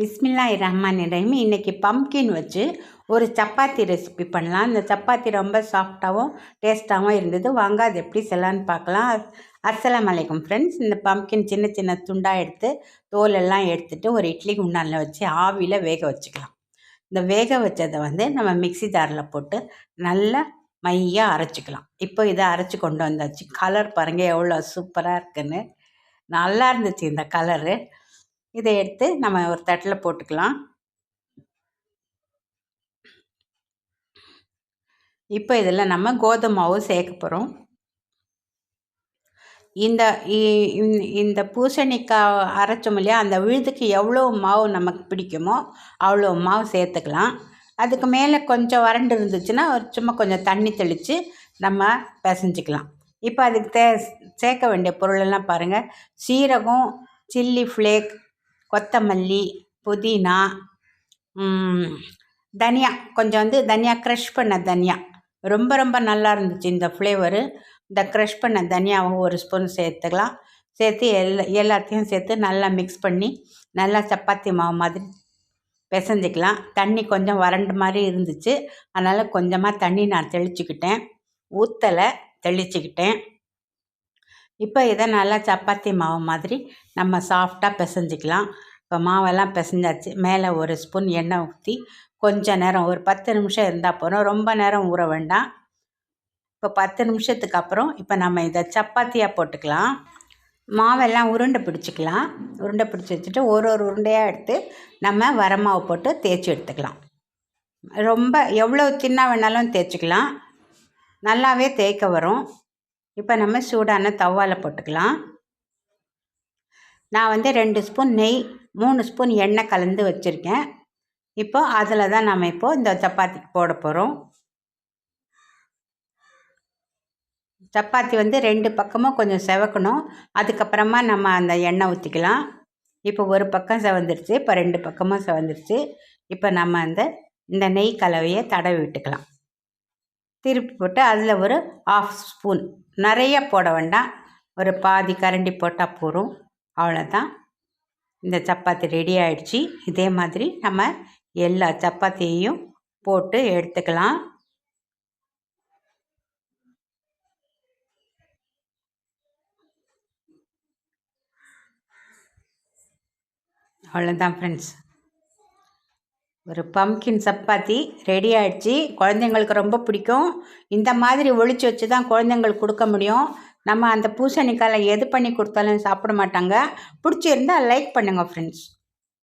விஸ்மில்லா ரஹ்மான் ரஹீம். இன்றைக்கி பம்கின் வச்சு ஒரு சப்பாத்தி ரெசிபி பண்ணலாம். இந்த சப்பாத்தி ரொம்ப சாஃப்டாகவும் டேஸ்ட்டாகவும் இருந்தது. வாங்க அது எப்படி செய்யலான்னு பார்க்கலாம். அஸ்லாம் வலைக்கம் ஃப்ரெண்ட்ஸ் இந்த பம்கின் சின்ன சின்ன துண்டாக எடுத்து தோலெல்லாம் எடுத்துகிட்டு ஒரு இட்லி குண்டானில் வச்சு ஆவியில் வேக வச்சுக்கலாம். இந்த வேக வச்சதை வந்து நம்ம மிக்ஸி ஜாரில் போட்டு நல்லா மையாக அரைச்சிக்கலாம். இப்போ இதை அரைச்சி கொண்டு வந்தாச்சு. கலர் பாருங்கள் எவ்வளோ சூப்பராக இருக்குன்னு. நல்லா இருந்துச்சு இந்த கலரு இதை எடுத்து நம்ம ஒரு தட்டில் போட்டுக்கலாம். இப்போ இதில் நம்ம கோதுமை மாவு சேர்க்க போகிறோம். இந்த இந்த பூசணிக்காய் அரைச்சோம் இல்லையா அந்த விழுதுக்கு எவ்வளோ மாவு நமக்கு பிடிக்குமோ அவ்வளோ மாவு சேர்த்துக்கலாம். அதுக்கு மேலே கொஞ்சம் வறண்டு இருந்துச்சுன்னா ஒரு சும்மா கொஞ்சம் தண்ணி தெளித்து நம்ம பிசைஞ்சிக்கலாம். இப்போ அதுக்கு தே சேர்க்க வேண்டிய பொருளெல்லாம் பாருங்கள். சீரகம் சில்லி ஃப்ளேக் கொத்தமல்லி புதினா தனியா. கொஞ்சம் வந்து தனியா க்ரஷ் பண்ண தனியா. ரொம்ப ரொம்ப நல்லா இருந்துச்சு இந்த ஃப்ளேவரு இந்த க்ரஷ் பண்ண தனியாவும் ஒரு ஸ்பூன் சேர்த்துக்கலாம். சேர்த்து எல்லா எல்லாத்தையும் சேர்த்து நல்லா மிக்ஸ் பண்ணி நல்லா சப்பாத்தி மாவு மாதிரி பிசைஞ்சிக்கலாம். தண்ணி கொஞ்சம் வறண்டு மாதிரி இருந்துச்சு. அதனால் கொஞ்சமாக தண்ணி நான் தெளிச்சுக்கிட்டேன். ஊற்றலை தெளிச்சுக்கிட்டேன். இப்போ இதை நல்லா சப்பாத்தி மாவு மாதிரி நம்ம சாஃப்டாக பிசைஞ்சிக்கலாம். இப்போ மாவெல்லாம் பிசைஞ்சாச்சு. மேலே ஒரு ஸ்பூன் எண்ணெய் ஊற்றி கொஞ்சம் நேரம் ஒரு பத்து நிமிஷம் இருந்தால் போகிறோம் ரொம்ப நேரம் ஊற வேண்டாம். இப்போ பத்து நிமிஷத்துக்கு அப்புறம் இப்போ நம்ம இதை சப்பாத்தியாக போட்டுக்கலாம். மாவெல்லாம் உருண்டை பிடிச்சிக்கலாம். உருண்டை பிடிச்சி வச்சுட்டு ஒரு ஒரு உருண்டையாக எடுத்து நம்ம வரமாவு போட்டு தேய்ச்சி எடுத்துக்கலாம். ரொம்ப எவ்வளோ சின்ன வேணாலும் தேய்ச்சிக்கலாம். நல்லாவே தேய்க்க வரும். இப்போ நம்ம சூடான தவாவில் போட்டுக்கலாம். நான் வந்து ரெண்டு ஸ்பூன் நெய் மூணு ஸ்பூன் எண்ணெய் கலந்து வச்சுருக்கேன். இப்போ அதில் தான் நம்ம இப்போது இந்த சப்பாத்திக்கு போட போகிறோம் சப்பாத்தி வந்து ரெண்டு பக்கமும் கொஞ்சம் செவக்கணும். அதுக்கப்புறமா நம்ம அந்த எண்ணெய் ஊற்றிக்கலாம் இப்போ ஒரு பக்கம் செவந்துருச்சு இப்போ ரெண்டு பக்கமும் செவந்துருச்சு. இப்போ நம்ம அந்த இந்த நெய் கலவையை தடவி விட்டுக்கலாம். திருப்பி போட்டு அதில் ஒரு ஆஃப் ஸ்பூன் நிறைய போட வேண்டாம். ஒரு பாதி கரண்டி போட்டால் போகிறோம் அவ்வளோதான் இந்த சப்பாத்தி ரெடி ஆகிடுச்சி இதே மாதிரி நம்ம எல்லா சப்பாத்தியையும் போட்டு எடுத்துக்கலாம். அவ்வளோதான் ஃப்ரெண்ட்ஸ் ஒரு பம்கின் சப்பாத்தி ரெடி ஆகிடுச்சி குழந்தைங்களுக்கு ரொம்ப பிடிக்கும். இந்த மாதிரி ஒழிச்சு வச்சு தான் குழந்தைங்களுக்கு கொடுக்க முடியும். நம்ம அந்த பூசணிக்காயில் எது பண்ணி கொடுத்தாலும் சாப்பிட மாட்டாங்க. பிடிச்சிருந்தால் லைக் பண்ணுங்கள் ஃப்ரெண்ட்ஸ்